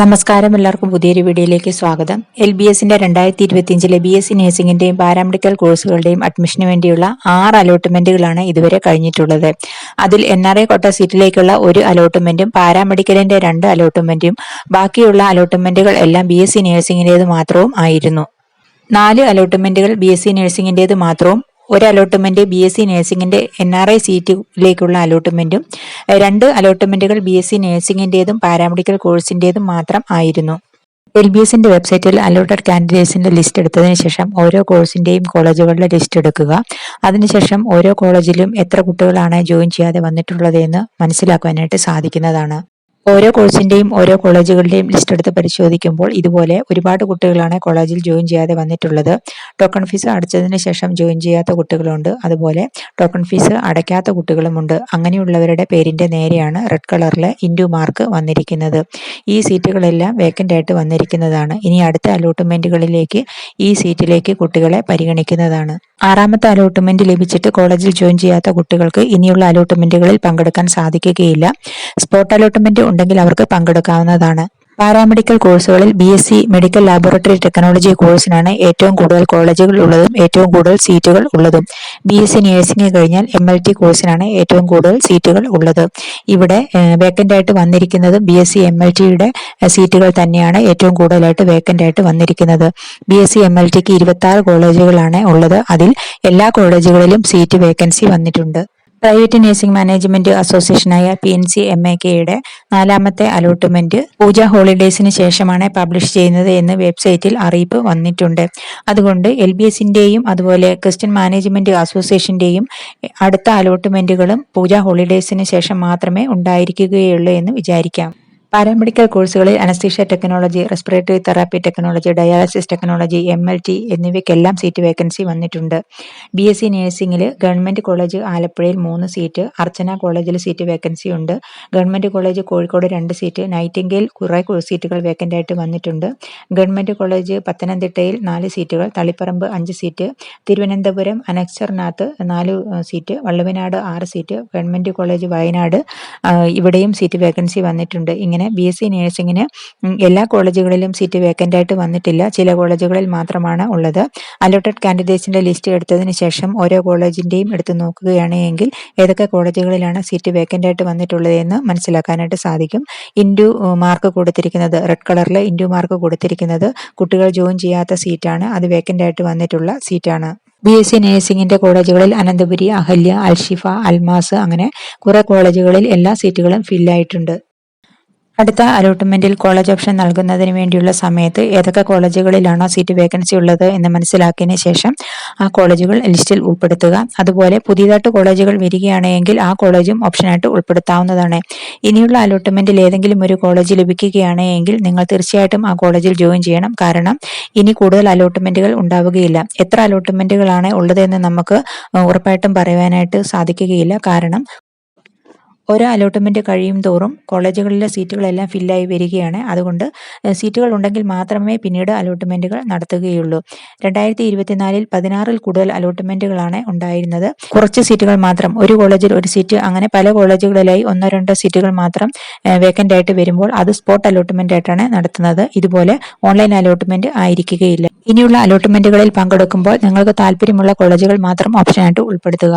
നമസ്കാരം. എല്ലാവർക്കും പുതിയൊരു വീഡിയോയിലേക്ക് സ്വാഗതം. എൽ ബി എസിന്റെ രണ്ടായിരത്തി ഇരുപത്തിയഞ്ചിലെ ബി എസ് സി നഴ്സിംഗിന്റെയും പാരാമെഡിക്കൽ കോഴ്സുകളുടെയും അഡ്മിഷന് വേണ്ടിയുള്ള ആറ് അലോട്ട്മെന്റുകളാണ് ഇതുവരെ കഴിഞ്ഞിട്ടുള്ളത്. അതിൽ എൻ ആർ ഐ കോട്ട സീറ്റിലേക്കുള്ള ഒരു അലോട്ട്മെന്റും പാരാമെഡിക്കലിന്റെ രണ്ട് അലോട്ട്മെന്റും ബാക്കിയുള്ള അലോട്ട്മെന്റുകൾ എല്ലാം ബി എസ് സി നഴ്സിംഗിന്റേത് മാത്രവും ആയിരുന്നു. നാല് അലോട്ട്മെന്റുകൾ ബി എസ് സി നഴ്സിംഗിന്റേത് മാത്രവും ഒരു അലോട്ട്മെന്റ് ബി എസ് സി നഴ്സിംഗിന്റെ എൻ ആർ ഐ സീറ്റിലേക്കുള്ള അലോട്ട്മെന്റും രണ്ട് അലോട്ട്മെന്റുകൾ ബി എസ് സി നഴ്സിംഗിന്റേതും പാരാമെഡിക്കൽ കോഴ്സിന്റേതും മാത്രം ആയിരുന്നു. എൽ ബി എസിന്റെ വെബ്സൈറ്റിൽ അലോട്ടഡ് കാൻഡിഡേറ്റ്സിന്റെ ലിസ്റ്റ് എടുത്തതിന് ശേഷം ഓരോ കോഴ്സിന്റെയും കോളേജുകളുടെ ലിസ്റ്റ് എടുക്കുക. അതിനുശേഷം ഓരോ കോളേജിലും എത്ര കുട്ടികളാണ് ജോയിൻ ചെയ്യാതെ വന്നിട്ടുള്ളത് എന്ന് മനസ്സിലാക്കുവാനായിട്ട് സാധിക്കുന്നതാണ്. ഓരോ കോഴ്സിന്റെയും ഓരോ കോളേജുകളുടെയും ലിസ്റ്റ് എടുത്ത് പരിശോധിക്കുമ്പോൾ ഇതുപോലെ ഒരുപാട് കുട്ടികളാണ് കോളേജിൽ ജോയിൻ ചെയ്യാതെ വന്നിട്ടുള്ളത്. ടോക്കൺ ഫീസ് അടച്ചതിന് ശേഷം ജോയിൻ ചെയ്യാത്ത കുട്ടികളുണ്ട്. അതുപോലെ ടോക്കൺ ഫീസ് അടയ്ക്കാത്ത കുട്ടികളുമുണ്ട് അങ്ങനെയുള്ളവരുടെ പേരിന്റെ നേരെയാണ് റെഡ് കളറിലെ ഇൻഡു മാർക്ക് വന്നിരിക്കുന്നത്. ഈ സീറ്റുകളെല്ലാം വേക്കന്റ് ആയിട്ട് വന്നിരിക്കുന്നതാണ്. ഇനി അടുത്ത അലോട്ട്മെന്റുകളിലേക്ക് ഈ സീറ്റിലേക്ക് കുട്ടികളെ പരിഗണിക്കുന്നതാണ്. ആറാമത്തെ അലോട്ട്മെന്റ് ലഭിച്ചിട്ട് കോളേജിൽ ജോയിൻ ചെയ്യാത്ത കുട്ടികൾക്ക് ഇനിയുള്ള അലോട്ട്മെന്റുകളിൽ പങ്കെടുക്കാൻ സാധിക്കുകയില്ല. സ്പോട്ട് അലോട്ട്മെന്റ് ഉണ്ടെങ്കിൽ അവർക്ക് പങ്കെടുക്കാവുന്നതാണ്. പാരാമെഡിക്കൽ കോഴ്സുകളിൽ B S C medical laboratory technology കോഴ്സിനാണ് ഏറ്റവും കൂടുതൽ കോളേജുകൾ ഉള്ളതും ഏറ്റവും കൂടുതൽ സീറ്റുകൾ ഉള്ളതും. ബി എസ് സി നഴ്സിംഗ് കഴിഞ്ഞാൽ എം എൽ ടി കോഴ്സിനാണ് ഏറ്റവും കൂടുതൽ സീറ്റുകൾ ഉള്ളത്. ഇവിടെ വേക്കന്റ് ആയിട്ട് വന്നിരിക്കുന്നത് B S C M L ടിയുടെ സീറ്റുകൾ തന്നെയാണ് ഏറ്റവും കൂടുതലായിട്ട് വേക്കന്റ് ആയിട്ട് വന്നിരിക്കുന്നത്. B S C M L tick ഇരുപത്തി ആറ് കോളേജുകളാണ് ഉള്ളത്. അതിൽ എല്ലാ കോളേജുകളിലും സീറ്റ് വേക്കൻസി വന്നിട്ടുണ്ട്. Private nursing management അസോസിയേഷനായ P N C M A കെയുടെ നാലാമത്തെ അലോട്ട്മെന്റ് പൂജ ഹോളിഡേയ്സിന് ശേഷമാണ് പബ്ലിഷ് ചെയ്യുന്നത് എന്ന് വെബ്സൈറ്റിൽ അറിയിപ്പ് വന്നിട്ടുണ്ട്. അതുകൊണ്ട് എൽ ബി എസിന്റെയും അതുപോലെ ക്രിസ്ത്യൻ മാനേജ്മെന്റ് അസോസിയേഷന്റെയും അടുത്ത അലോട്ട്മെന്റുകളും പൂജ ഹോളിഡേയ്സിന് ശേഷം മാത്രമേ ഉണ്ടായിരിക്കുകയുള്ളൂ എന്ന് വിചാരിക്കാം. പാരാമെഡിക്കൽ കോഴ്സുകളിൽ anaesthesia technology respiratory therapy technology dialysis technology M L T എന്നിവയ്ക്കെല്ലാം seat vacancy വന്നിട്ടുണ്ട്. ബി എസ് സി നഴ്സിംഗിൽ ഗവൺമെന്റ് കോളേജ് ആലപ്പുഴയിൽ മൂന്ന് സീറ്റ് അർച്ചന കോളേജിൽ സീറ്റ് വേക്കൻസി ഉണ്ട്. ഗവൺമെന്റ് കോളേജ് കോഴിക്കോട് രണ്ട് സീറ്റ് നൈറ്റിംഗേൽ കുറേ സീറ്റുകൾ വേക്കന്റ് ആയിട്ട് വന്നിട്ടുണ്ട്. ഗവൺമെന്റ് കോളേജ് പത്തനംതിട്ടയിൽ നാല് സീറ്റുകൾ തളിപ്പറമ്പ് അഞ്ച് സീറ്റ് തിരുവനന്തപുരം അനക്സർനാഥ് നാല് സീറ്റ് വള്ളുവനാട് ആറ് സീറ്റ് ഗവൺമെന്റ് കോളേജ് വയനാട് ഇവിടെയും സീറ്റ് വേക്കൻസി വന്നിട്ടുണ്ട്. ഇങ്ങനെ ഇങ്ങനെ ബി എസ് സി നേഴ്സിങ്ങിന് എല്ലാ കോളേജുകളിലും സീറ്റ് വേക്കന്റ് ആയിട്ട് വന്നിട്ടില്ല. ചില കോളേജുകളിൽ മാത്രമാണ് ഉള്ളത്. അലോട്ടഡ് കാൻഡിഡേറ്റ്സിന്റെ ലിസ്റ്റ് എടുത്തതിന് ശേഷം ഓരോ കോളേജിന്റെയും എടുത്ത് നോക്കുകയാണ് എങ്കിൽ ഏതൊക്കെ കോളേജുകളിലാണ് സീറ്റ് വേക്കന്റ് ആയിട്ട് വന്നിട്ടുള്ളത് എന്ന് മനസ്സിലാക്കാനായിട്ട് സാധിക്കും. ഇൻഡു മാർക്ക് കൊടുത്തിരിക്കുന്നത് റെഡ് കളറിൽ ഇൻഡു മാർക്ക് കൊടുത്തിരിക്കുന്നത് കുട്ടികൾ ജോയിൻ ചെയ്യാത്ത സീറ്റാണ് അത് വേക്കന്റ് ആയിട്ട് വന്നിട്ടുള്ള സീറ്റാണ് ബി എസ് സി നഴ്സിംഗിന്റെ കോളേജുകളിൽ അനന്തപുരി അഹല്യ അൽഷിഫ അൽമാസ് അങ്ങനെ കുറെ കോളേജുകളിൽ എല്ലാ സീറ്റുകളും ഫില്ലായിട്ടുണ്ട് അടുത്ത അലോട്ട്മെന്റിൽ കോളേജ് ഓപ്ഷൻ നൽകുന്നതിന് വേണ്ടിയുള്ള സമയത്ത് ഏതൊക്കെ കോളേജുകളിലാണോ സീറ്റ് വേക്കൻസി ഉള്ളത് എന്ന് മനസ്സിലാക്കിയതിന് ശേഷം ആ കോളേജുകൾ ലിസ്റ്റിൽ ഉൾപ്പെടുത്തുക. അതുപോലെ പുതിയതായിട്ട് കോളേജുകൾ വരികയാണെങ്കിൽ ആ കോളേജും ഓപ്ഷനായിട്ട് ഉൾപ്പെടുത്താവുന്നതാണ്. ഇനിയുള്ള അലോട്ട്മെന്റിൽ ഏതെങ്കിലും ഒരു കോളേജ് ലഭിക്കുകയാണെങ്കിൽ നിങ്ങൾ തീർച്ചയായിട്ടും ആ കോളേജിൽ ജോയിൻ ചെയ്യണം. കാരണം ഇനി കൂടുതൽ അലോട്ട്മെന്റുകൾ ഉണ്ടാവുകയില്ല. എത്ര അലോട്ട്മെന്റുകളാണ് ഉള്ളതെന്ന് നമുക്ക് ഉറപ്പായിട്ടും പറയുവാനായിട്ട് സാധിക്കുകയില്ല. കാരണം ഓരോ അലോട്ട്മെന്റ് കഴിയും തോറും കോളേജുകളിലെ സീറ്റുകളെല്ലാം ഫില്ലായി വരികയാണ്. അതുകൊണ്ട് സീറ്റുകൾ ഉണ്ടെങ്കിൽ മാത്രമേ പിന്നീട് അലോട്ട്മെന്റുകൾ നടത്തുകയുള്ളൂ. രണ്ടായിരത്തി ഇരുപത്തിനാലിൽ പതിനാറിൽ കൂടുതൽ അലോട്ട്മെന്റുകളാണ് ഉണ്ടായിരുന്നത്. കുറച്ച് സീറ്റുകൾ മാത്രം ഒരു കോളേജിൽ ഒരു സീറ്റ് അങ്ങനെ പല കോളേജുകളിലായി ഒന്നോ രണ്ടോ സീറ്റുകൾ മാത്രം വേക്കന്റ് ആയിട്ട് വരുമ്പോൾ അത് സ്പോട്ട് അലോട്ട്മെന്റ് ആയിട്ടാണ് നടത്തുന്നത്. ഇതുപോലെ ഓൺലൈൻ അലോട്ട്മെന്റ് ആയിരിക്കുകയില്ല. ഇനിയുള്ള അലോട്ട്മെന്റുകളിൽ പങ്കെടുക്കുമ്പോൾ നിങ്ങൾക്ക് താല്പര്യമുള്ള കോളേജുകൾ മാത്രം ഓപ്ഷനായിട്ട് ഉൾപ്പെടുത്തുക.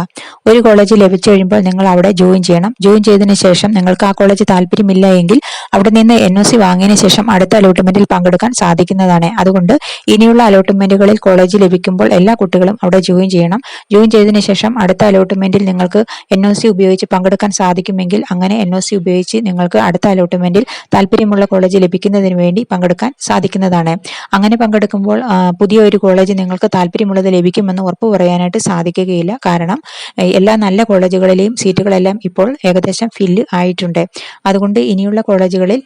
ഒരു കോളേജ് ലഭിച്ചു കഴിയുമ്പോൾ നിങ്ങൾ അവിടെ ജോയിൻ ചെയ്യണം. ജോയിൻ ചെയ്തതിനു ശേഷം നിങ്ങൾക്ക് ആ കോളേജ് താല്പര്യമില്ല എങ്കിൽ അവിടെ നിന്ന് എൻ ഒ സി വാങ്ങിയതിനു ശേഷം അടുത്ത അലോട്ട്മെന്റിൽ പങ്കെടുക്കാൻ സാധിക്കുന്നതാണ്. അതുകൊണ്ട് ഇനിയുള്ള അലോട്ട്മെന്റുകളിൽ കോളേജ് ലഭിക്കുമ്പോൾ എല്ലാ കുട്ടികളും അവിടെ ജോയിൻ ചെയ്യണം. ജോയിൻ ചെയ്തതിനു ശേഷം അടുത്ത അലോട്ട്മെന്റിൽ നിങ്ങൾക്ക് എൻ ഒ സി ഉപയോഗിച്ച് പങ്കെടുക്കാൻ സാധിക്കുമെങ്കിൽ അങ്ങനെ എൻ ഒ സി ഉപയോഗിച്ച് നിങ്ങൾക്ക് അടുത്ത അലോട്ട്മെന്റിൽ താല്പര്യമുള്ള കോളേജ് ലഭിക്കുന്നതിന് വേണ്ടി പങ്കെടുക്കാൻ സാധിക്കുന്നതാണ്. അങ്ങനെ പങ്കെടുക്കുമ്പോൾ പുതിയ ഒരു കോളേജ് നിങ്ങൾക്ക് താല്പര്യമുള്ളത് ലഭിക്കുമെന്ന് ഉറപ്പ് പറയാനായിട്ട് സാധിക്കുകയില്ല. കാരണം എല്ലാ നല്ല കോളേജുകളിലെയും സീറ്റുകളെല്ലാം ഇപ്പോൾ ഏകദേശം ഫില്ല് ആയിട്ടുണ്ട്. അതുകൊണ്ട് ഇനിയുള്ള കോളേജുകളിൽ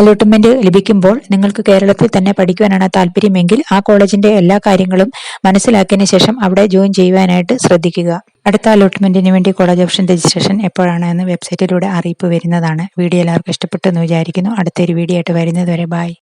അലോട്ട്മെന്റ് ലഭിക്കുമ്പോൾ നിങ്ങൾക്ക് കേരളത്തിൽ തന്നെ പഠിക്കുവാനാണ് താല്പര്യമെങ്കിൽ ആ കോളേജിന്റെ എല്ലാ കാര്യങ്ങളും മനസ്സിലാക്കിയതിന് ശേഷം അവിടെ ജോയിൻ ചെയ്യുവാനായിട്ട് ശ്രദ്ധിക്കുക. അടുത്ത അലോട്ട്മെന്റിന് വേണ്ടി കോളേജ് ഓപ്ഷൻ രജിസ്ട്രേഷൻ എപ്പോഴാണ് എന്ന് വെബ്സൈറ്റിലൂടെ അറിയിപ്പ് വരുന്നതാണ്. വീഡിയോ എല്ലാവർക്കും ഇഷ്ടപ്പെട്ടു എന്ന് വിചാരിക്കുന്നു. അടുത്തൊരു വീഡിയോ ആയിട്ട് വരുന്നതുവരെ ബൈ